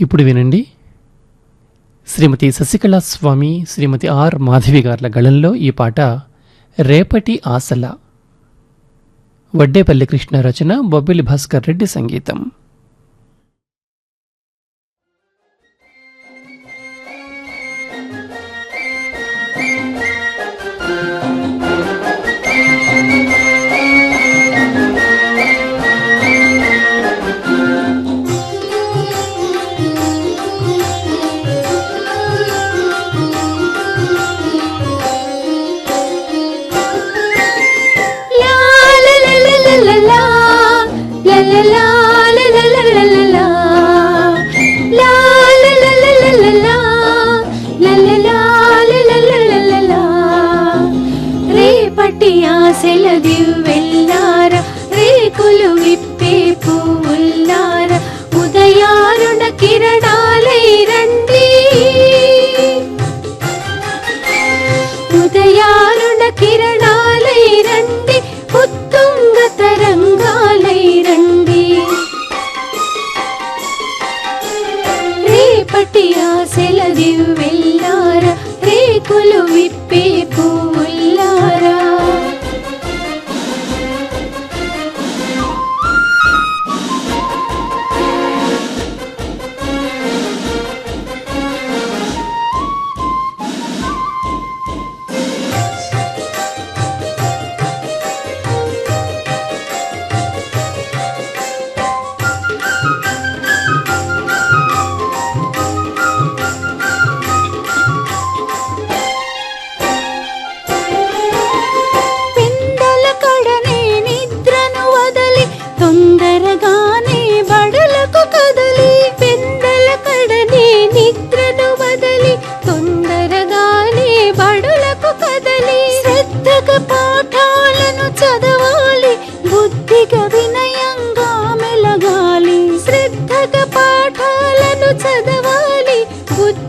ఇప్పుడు వినండి. శ్రీమతి శశికళ స్వామి శ్రీమతి ఆర్ మాధవి గారుల గళంలో ఈ పాట రేపటి ఆశల వడ్డేపల్లి కృష్ణ రచన బొబ్బిలి భాస్కర్ రెడ్డి సంగీతం. with you really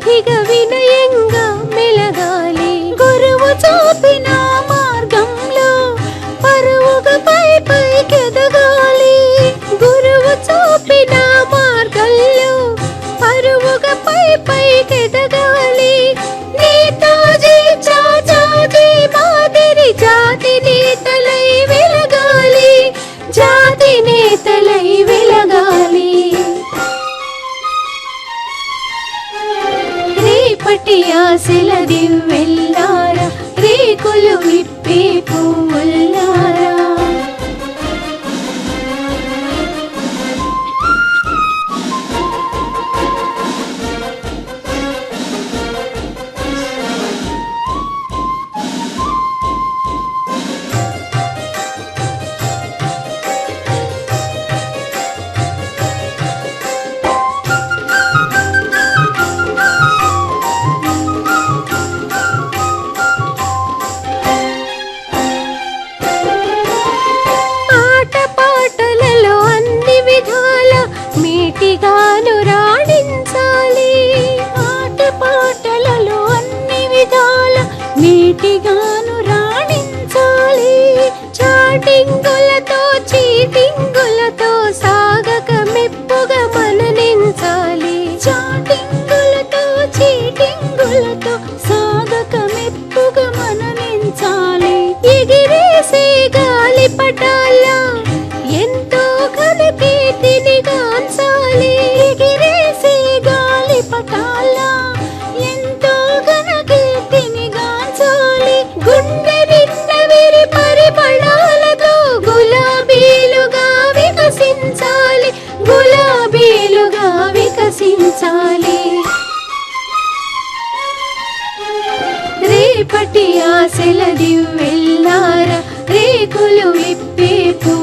அதிக வினையே పటి ఆశల దివ్వెల్లార రేకులు విప్పే పువ్వుల్లార. నీటి చీకటి ఆశల దివ్వెల్లార రేకులు విప్పే పూ